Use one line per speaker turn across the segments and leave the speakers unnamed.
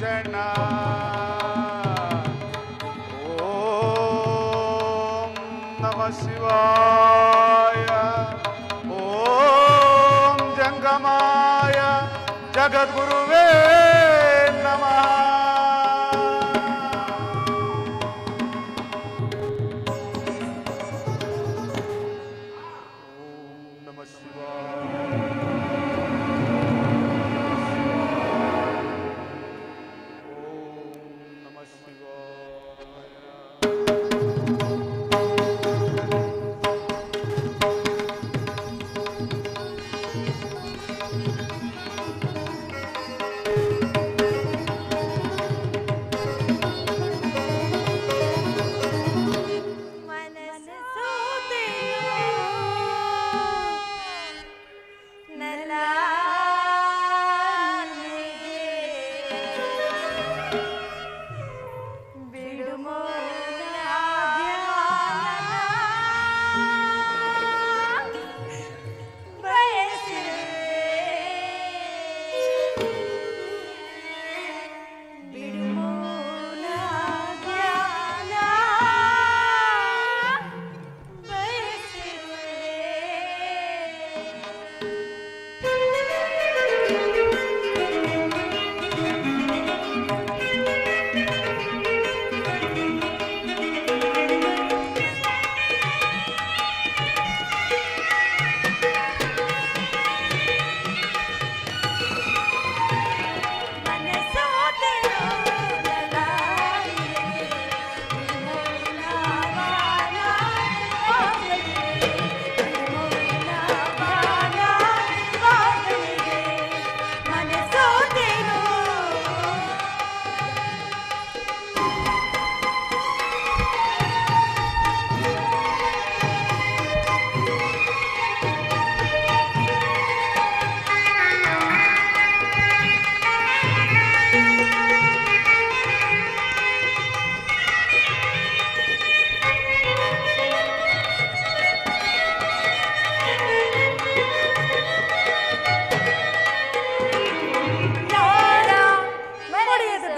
ನಾಗಭೂಷಣ ಓಂ ನಮ ಶಿವಾಯ ಓಂ ಜಂಗಮಾಯ ಜಗದ್ಗುರುವೇ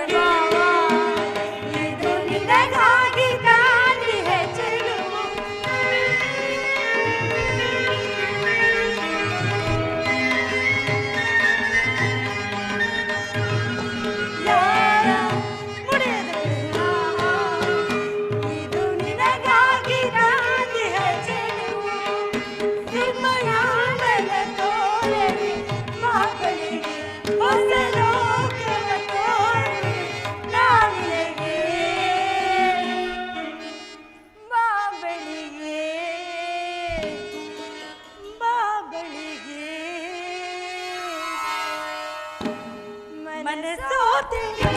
Happy! Thank you.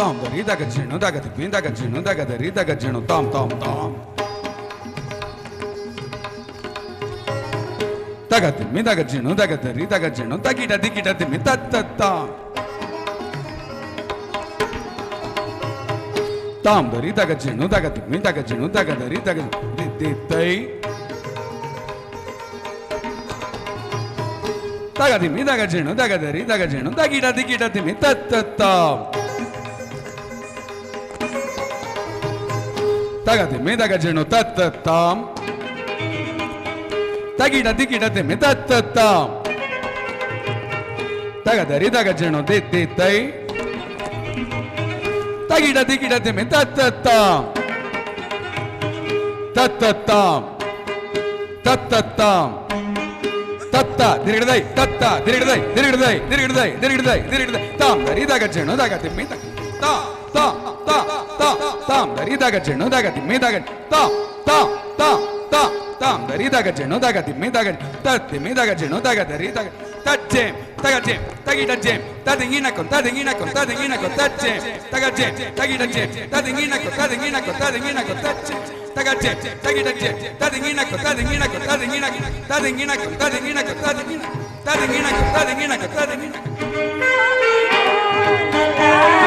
Tom, the Rita Gacino, Dagat, Vinda Gacino, Dagat, the Rita Gacino, Tom, Tom, Tom. Dagat, Minda Gacino, Dagat, the Rita Gacino, Takita, Tikita, Timita, Tom. తాంబరి తగజను తగదిమి తగజను తగదరి తగ దిద్దై తగదిమి తగజను తగదరి తగజను తగిడ దిగిడ తిమి తత్త తగదిమి తగజను తత్తాం తగిడ దిగిడ తిమి తత్తాం తగదరి తగజను దిద్దై இடது இடதுமே தத்தத்தாம் தத்தத்தாம் தத்தத்தாம் தத்தா திருகிடதை தத்தா திருகிடதை திருகிடதை திருகிடதை திருகிடதை திருகிடதை தாம் தரி தகச்சேனு தகத்தி me தா தா தா தா தாம் தரி தகச்சேனு தகத்தி மீ தகன் தா தா தா தா தாம் தரி தகச்சேனு தகத்தி மீ தகன் தத்தி மீ தகச்சேனு தகதரி தகன் tajem, tagajem, tagita jem, tating in a con, tating in a con, tating in a con, tajem, tagajem, tagita jem, tating in a con, tating in a con, tating in a con, tajem, tagajem, tagita jem, tating in a con, tating in a con, tating in a con, tating in a con, tating in a con, tating in a con, tating in a con, tating in a con,
tating in a con.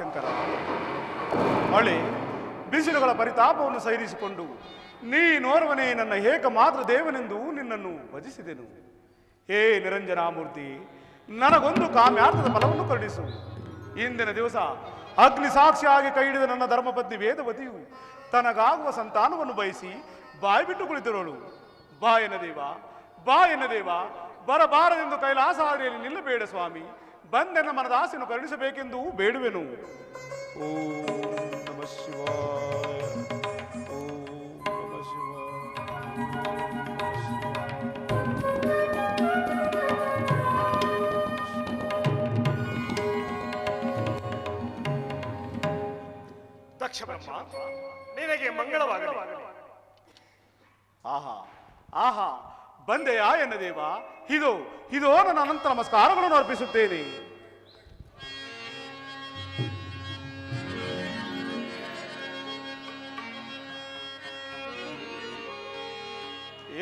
Shankara ಮಳೆ ಬಿಸಿಲುಗಳ ಪರಿತಾಪವನ್ನು ಸೈರಿಸಿಕೊಂಡು ನೀನೋರ್ವನೇ ನನ್ನ ಏಕ ಮಾತ್ರ ದೇವನೆಂದು ನಿನ್ನನ್ನು ಭಜಿಸಿದೆನು. ಹೇ ನಿರಂಜನಾಮೂರ್ತಿ ನನಗೊಂದು ಕಾಮ್ಯಾರ್ಥದ ಫಲವನ್ನು ಕರುಣಿಸು. ಇಂದಿನ ದಿವಸ ಅಗ್ನಿ ಸಾಕ್ಷಿಯಾಗಿ ಕೈ ಹಿಡಿದ ನನ್ನ ಧರ್ಮಪತ್ನಿ ವೇದವತಿಯು ತನಗಾಗುವ ಸಂತಾನವನ್ನು ಬಯಸಿ ಬಾಯಿ ಬಿಟ್ಟು ಕುಳಿತಿರೋಳು. ಬಾ ಎನ್ನ ದೇವ ಬಾ ದೇವ ಬರಬಾರದೆಂದು ಕೈಲಾಸ ಹಾದಿಯಲ್ಲಿ ನಿಲ್ಲಬೇಡ ಸ್ವಾಮಿ. ಬಂದೆನ್ನ ಮನದ ಆಸೆಯನ್ನು ಕರುಣಿಸಬೇಕೆಂದು ಬೇಡುವೆನು. ಓಂ ನಮ ಶಿವಾಯ. ಓಂ ನಮ ಶಿವಾಯ.
ದಕ್ಷ ನಿನಗೆ ಮಂಗಳವಾಗಲಿ.
ಆಹಾ ಆಹಾ. ಬಂದೆಯಾ ಎನ್ನ ದೇವ? ಇದು ಇದೋ ನನ್ನ ಅನಂತ ನಮಸ್ಕಾರಗಳನ್ನು ಅರ್ಪಿಸುತ್ತೇನೆ.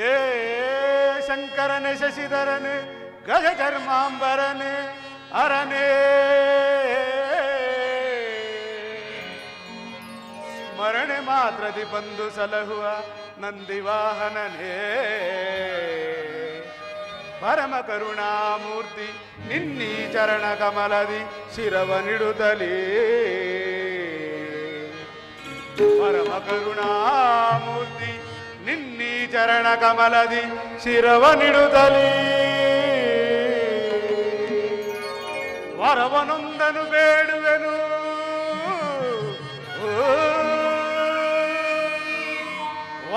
ಏ, ಶಂಕರನೆ, ಶಶಿಧರನೆ, ಗಜ ಧರ್ಮಾಂಬರನೆ, ಅರನೇ. ಸ್ಮರಣೆ ಮಾತ್ರದಿ ಬಂದು ಸಲಹುವ ನಂದಿವಾಹನನೇ ಪರಮ ಕರುಣಾಮೂರ್ತಿ ನಿನ್ನೀ ಚರಣ ಕಮಲದಿ ಶಿರವ ನಿಡುತ್ತಲೇ ಪರಮ ಕರುಣಾಮೂರ್ತಿ ನಿನ್ನೀ ಚರಣ ಕಮಲದಿ ಶಿರವ ನಿಡುತ್ತಲೀ ವರವನೊಂದನು ಬೇಡುವೆನು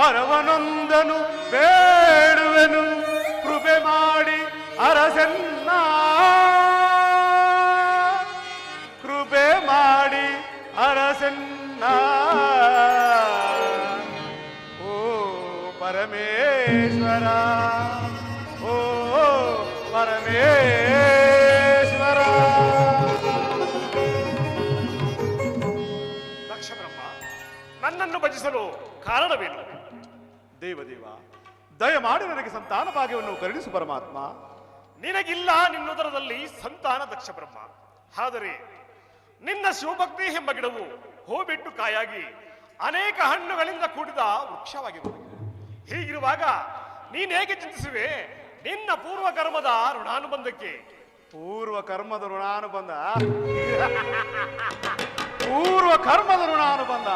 ವರವನೊಂದನು ಬೇಡುವೆನು, ಕೃಪೆ ಮಾಡಿ ಅರಸನ್ನ. ಕೃಪೆ ಮಾಡಿ ಅರಸನ್ನ. ಓ ಪರಮೇಶ್ವರ ಓ ಪರಮೇಶ್ವರ.
ದಕ್ಷ ನನ್ನನ್ನು ಭಜಿಸಲು ಕಾರಣವೇನು?
ದೇವದೇವ ದಯಮಾಡಿ ನನಗೆ ಸಂತಾನ ಭಾಗ್ಯವನ್ನು ಕರುಣಿಸು ಪರಮಾತ್ಮ.
ನಿನಗಿಲ್ಲ ನಿನ್ನುದರದಲ್ಲಿ ಸಂತಾನ ದಕ್ಷ ಬ್ರಹ್ಮ. ಆದರೆ ನಿನ್ನ ಶಿವಭಕ್ತಿ ಎಂಬ ಗಿಡವು ಹೂ ಬಿಟ್ಟು ಕಾಯಾಗಿ ಅನೇಕ ಹಣ್ಣುಗಳಿಂದ ಕೂಡಿದ ವೃಕ್ಷವಾಗಿದೆ ಹೀಗಿರುವಾಗ ನೀನೇಗೆ ಚಿಂತಿಸುವೆ? ನಿನ್ನ ಪೂರ್ವ ಕರ್ಮದ ಋಣಾನುಬಂಧಕ್ಕೆ.
ಪೂರ್ವ ಕರ್ಮದ ಋಣಾನುಬಂಧ? ಪೂರ್ವ ಕರ್ಮದ ಋಣಾನುಬಂಧ.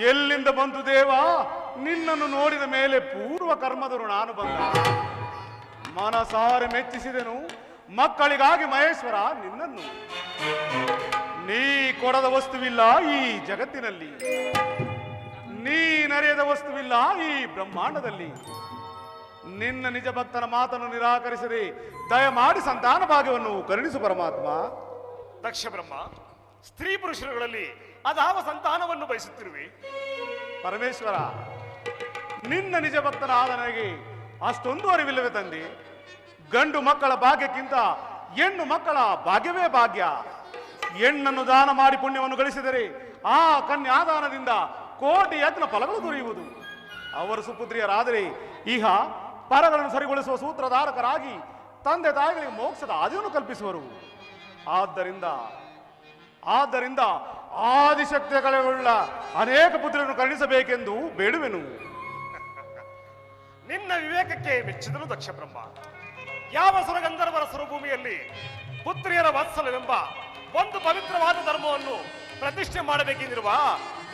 ಎಲ್ಲಿಂದ ಬಂತು ದೇವ? ನಿನ್ನನ್ನು ನೋಡಿದ ಮೇಲೆ ಪೂರ್ವ ಕರ್ಮದರು ನಾನು ಬಂದ. ಮನಸಾರೆ ಮೆಚ್ಚಿಸಿದೆನು. ಮಕ್ಕಳಿಗಾಗಿ ಮಹೇಶ್ವರ ನಿನ್ನನ್ನು. ನೀ ಕೊಡದ ವಸ್ತುವಿಲ್ಲ ಈ ಜಗತ್ತಿನಲ್ಲಿ. ನೀ ನರೆಯದ ವಸ್ತುವಿಲ್ಲ ಈ ಬ್ರಹ್ಮಾಂಡದಲ್ಲಿ. ನಿನ್ನ ನಿಜ ಭಕ್ತನ ಮಾತನ್ನು ನಿರಾಕರಿಸದೆ ದಯಮಾಡಿ ಸಂತಾನ ಭಾಗ್ಯವನ್ನು ಕರುಣಿಸು ಪರಮಾತ್ಮ.
ದಕ್ಷ ಬ್ರಹ್ಮ ಸ್ತ್ರೀ ಪುರುಷರುಗಳಲ್ಲಿ ಅದಾವ ಸಂತಾನವನ್ನು ಬಯಸುತ್ತಿರುವೆ.
ಪರಮೇಶ್ವರ ನಿನ್ನ ನಿಜ ಭಕ್ತನ ಆದನಾಗಿ ಅಷ್ಟೊಂದು ಅರಿವಿಲ್ಲವೇ ತಂದಿ? ಗಂಡು ಮಕ್ಕಳ ಭಾಗ್ಯಕ್ಕಿಂತ ಹೆಣ್ಣು ಮಕ್ಕಳ ಭಾಗ್ಯವೇ ಭಾಗ್ಯ. ಹೆಣ್ಣನ್ನು ದಾನ ಮಾಡಿ ಪುಣ್ಯವನ್ನು ಗಳಿಸಿದರೆ ಆ ಕನ್ಯಾದಾನದಿಂದ ಕೋಟಿ ಯತ್ನ ಫಲಗಳು ದೊರೆಯುವುದು. ಅವರು ಸುಪುತ್ರಿಯರಾದರೆ ಈಗ ಪರಗಳನ್ನು ಸರಿಗೊಳಿಸುವ ಸೂತ್ರಧಾರಕರಾಗಿ ತಂದೆ ತಾಯಿಗಳಿಗೆ ಮೋಕ್ಷದ ಆದಿಯನ್ನು ಕಲ್ಪಿಸುವರು. ಆದ್ದರಿಂದ ಆದ್ದರಿಂದ ಆದಿಶಕ್ತಿಗಳುಳ್ಳ ಅನೇಕ ಪುತ್ರರನ್ನು ಕರುಣಿಸಬೇಕೆಂದು ಬೇಡುವೆನು.
ನಿನ್ನ ವಿವೇಕಕ್ಕೆ ಮೆಚ್ಚಿದನು ದಕ್ಷ ಬ್ರಹ್ಮ ಯಾವ ಸುರಗಂಧರ್ವರ ಸುರಭೂಮಿಯಲ್ಲಿ ಪುತ್ರಿಯರ ವಾತ್ಸಲ್ಯವೆಂಬ ಒಂದು ಪವಿತ್ರವಾದ ಧರ್ಮವನ್ನು ಪ್ರತಿಷ್ಠೆ ಮಾಡಬೇಕೆಂದಿರುವ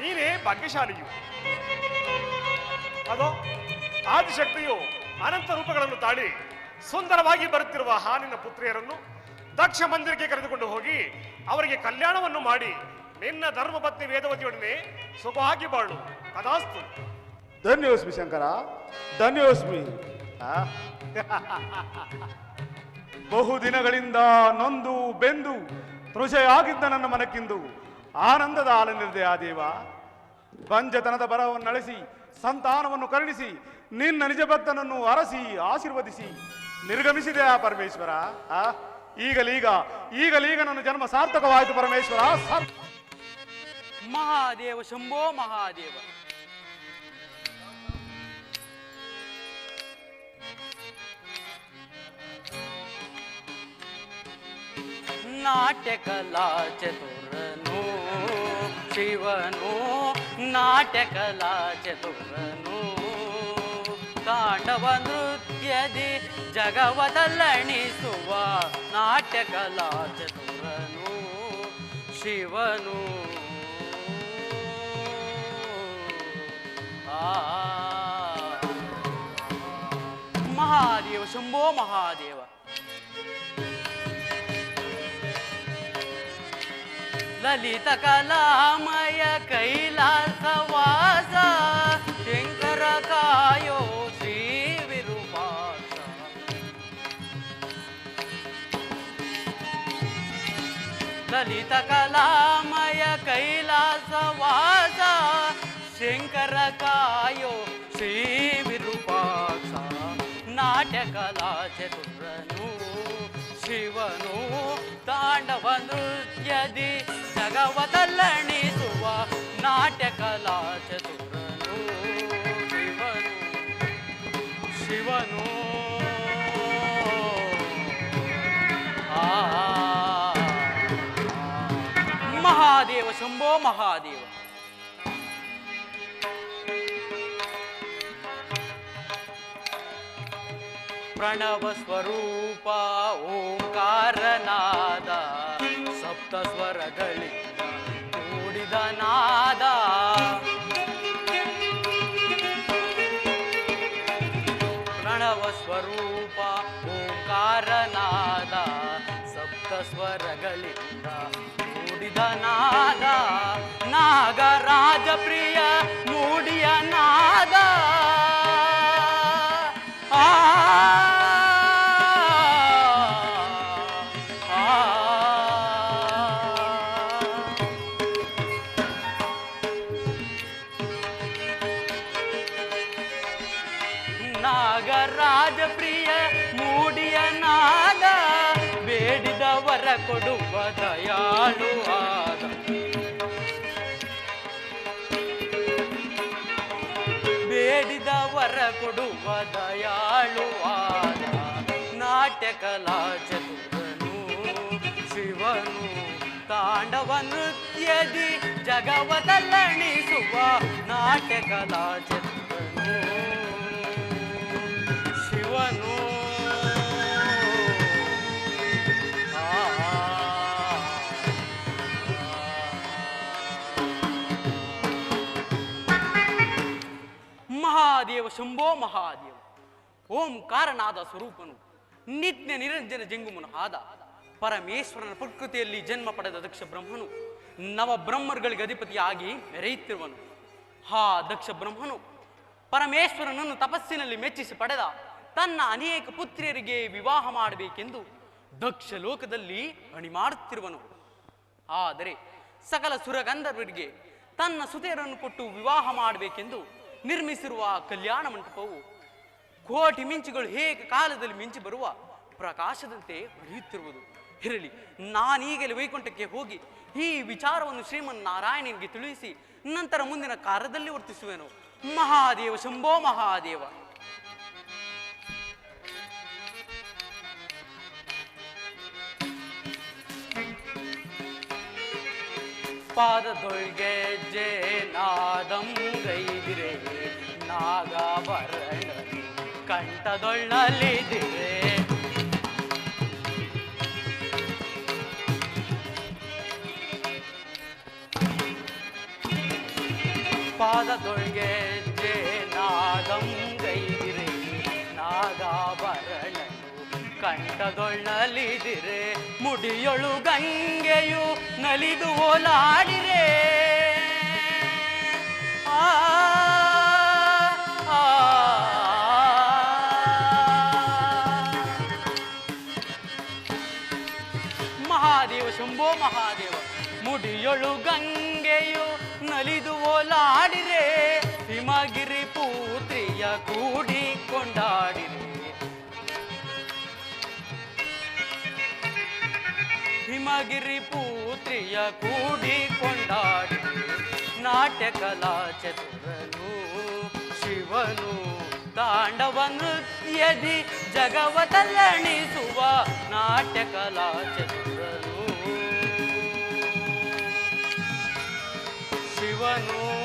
ನೀನೇ ಭಾಗ್ಯಶಾಲಿಯು. ಅದೋ, ಆದಿಶಕ್ತಿಯು ಅನಂತ ರೂಪಗಳನ್ನು ತಾಳಿ ಸುಂದರವಾಗಿ ಬರುತ್ತಿರುವ ಹಾನಿನ ಪುತ್ರಿಯರನ್ನು ದಕ್ಷ ಮಂದಿರಕ್ಕೆ ಕರೆದುಕೊಂಡು ಹೋಗಿ ಅವರಿಗೆ ಕಲ್ಯಾಣವನ್ನು ಮಾಡಿ ನಿನ್ನ ಧರ್ಮಪತ್ನಿ ವೇದವತಿಯೊಡನೆ ಸುಖವಾಗಿ ಬಾಳು. ಅದಾಸ್ತು
ಧನ್ಯೋಸ್ಮಿ ಶಂಕರ ಧನ್ಯೋಸ್ಮಿ ಬಹು ದಿನಗಳಿಂದ ನೊಂದು ಬೆಂದು ತೃಷೆಯಾಗಿದ್ದ ನನ್ನ ಮನಕ್ಕಿಂದು ಆನಂದದ ಆಲನಿರ್ದೆ ಆ ದೇವ. ಬಂಜತನದ ಬರವನ್ನು ಅಳಿಸಿ ಸಂತಾನವನ್ನು ಕರುಣಿಸಿ ನಿನ್ನ ನಿಜ ಭಕ್ತನನ್ನು ಅರಸಿ ಆಶೀರ್ವದಿಸಿ ನಿರ್ಗಮಿಸಿದೆ ಆ ಪರಮೇಶ್ವರ. ಆ? ಈಗಲೀಗ ಈಗಲೀಗ ನನ್ನ ಜನ್ಮ ಸಾರ್ಥಕವಾಯಿತು ಪರಮೇಶ್ವರ.
ಮಹಾದೇವ ಶಂಭೋ ಮಹಾದೇವ. ನಾಟ್ಯ ಕಲಾ ಚತುರನು, ಶಿವನು ನಾಟ್ಯಕಲಾ ಚತುರನು. ತಾಂಡವ ನೃತ್ಯದಿ ಜಗವದಲ್ಲಣಿಸುವ ನಾಟ್ಯಕಲಾ ಚತುರನು, ಶಿವನು. ಆ. ಮಹಾದೇವ, ಶಂಭೋ ಮಹಾದೇವ. లలిత కళామయ కైలాసవాస శంకరకాయో శ్రీ విరుపాస. లలిత కళామయ కైలాసవాస శంకరకాయో శ్రీ విరుపాస. నాట్యకళా చతురను ಶಿವನು ತಾಂಡವ ನೃತ್ಯ ನೃತ್ಯದಿ ಜಗವದಲ್ಲಣಿಸುವ ನಾಟ್ಯ ಕಲಾ ಚತುರನು ಶಿವನು. ಶಿವನು ಮಹಾದೇವ ಶಂಭೋ ಮಹಾದೇವ. ಪ್ರಣವ ಸ್ವರೂಪ ಓಂಕಾರನಾದ ಸಪ್ತ ಸ್ವರಗಳಿಂದ ಕೂಡಿದ ನಾದ. ಪ್ರಣವ ಸ್ವರೂಪ ಓಂಕಾರನಾದ ಸಪ್ತ ಸ್ವರಗಳಿಂದ ಕೂಡಿದ ನಾದ. ನಾಗರಾಜ ಪ್ರಿಯ ಕೊಡುವ ದಯಾಳು ಆದ ನಾಟ್ಯ ಕಲಾ ಚತುರನು ಶಿವನು ತಾಂಡವ ನೃತ್ಯದಿ ಜಗವದಲ್ಲಣಿಸುವ ನಾಟ್ಯಕಲಾ ಚತುರನು ಶಂಭೋ ಮಹಾದೇವ. ಓಂಕಾರನಾದ ಸ್ವರೂಪನು, ನಿತ್ಯ ನಿರಂಜನ ಜಂಗುಮನು ಆದ ಪರಮೇಶ್ವರನ ಪ್ರಕೃತಿಯಲ್ಲಿ ಜನ್ಮ ಪಡೆದ ದಕ್ಷ ಬ್ರಹ್ಮನು, ನವ ಬ್ರಹ್ಮರುಗಳಿಗೆ ಅಧಿಪತಿಯಾಗಿ ಮೆರೆಯುತ್ತಿರುವನು. ಹಾ ದಕ್ಷ ಬ್ರಹ್ಮನು ಪರಮೇಶ್ವರನನ್ನು ತಪಸ್ಸಿನಲ್ಲಿ ಮೆಚ್ಚಿಸಿ ಪಡೆದ ತನ್ನ ಅನೇಕ ಪುತ್ರಿಯರಿಗೆ ವಿವಾಹ ಮಾಡಬೇಕೆಂದು ದಕ್ಷ ಲೋಕದಲ್ಲಿ ಅಣಿ ಮಾಡುತ್ತಿರುವನು ಆದರೆ ಸಕಲ ಸುರಗಂಧರ್ವರಿಗೆ ತನ್ನ ಸುತೆಯರನ್ನು ಕೊಟ್ಟು ವಿವಾಹ ಮಾಡಬೇಕೆಂದು ನಿರ್ಮಿಸಿರುವ ಕಲ್ಯಾಣ ಮಂಟಪವು ಕೋಟಿ ಮಿಂಚುಗಳು ಹೇಗೆ ಕಾಲದಲ್ಲಿ ಮಿಂಚಿ ಬರುವ ಪ್ರಕಾಶದಂತೆ ಹೊಳೆಯುತ್ತಿರುವುದು ಇರಲಿ, ನಾನೀಗಲೇ ವೈಕುಂಠಕ್ಕೆ ಹೋಗಿ ಈ ವಿಚಾರವನ್ನು ಶ್ರೀಮನ್ ನಾರಾಯಣನಿಗೆ ತಿಳಿಸಿ ನಂತರ ಮುಂದಿನ ಕಾರ್ಯದಲ್ಲಿ ವರ್ತಿಸುವೆನು. ಮಹಾದೇವ, ಶಂಭೋ ಮಹಾದೇವ. ಪಾದದೊಳ್ಗೆಜ್ಜೆ ನಾದಂ ಗೈದಿರೆ ನಾಗಾಭರಣ ಕಂಠದೊಳ್ಳಲಿದಿರೆ ಪಾದದೊಳ್ಗೆಜ್ಜೆ ನಾದಂ ಗೈದಿರೆ ನಾಗಾಭರಣ ಕಂಠದೊಳ್ಳಲಿದಿರೆ. ಮುಡಿಯೊಳು ಗಂಗೆಯು ನಲಿದು ಓಲಾಡಿರೆ. ಮುಡಿಯೊಳು ಗಂಗೆಯು ನಲಿದು ಓಲಾಡಿರೆ. ಹಿಮಗಿರಿ ಪೂತ್ರಿಯ ಕೂಡಿ ಕೊಂಡಾಡಿರೆ ಹಿಮಗಿರಿ ಪೂತ್ರಿಯ ಕೂಡಿ ಕೊಂಡಾಡಿ ನಾಟ್ಯ ಕಲಾ ಚತುರನು, ಶಿವನು, ತಾಂಡವ ನೃತ್ಯದಿ ಜಗವತಲ್ಲಣಿಸುವ ನಾಟ್ಯ ಕಲಾ one home.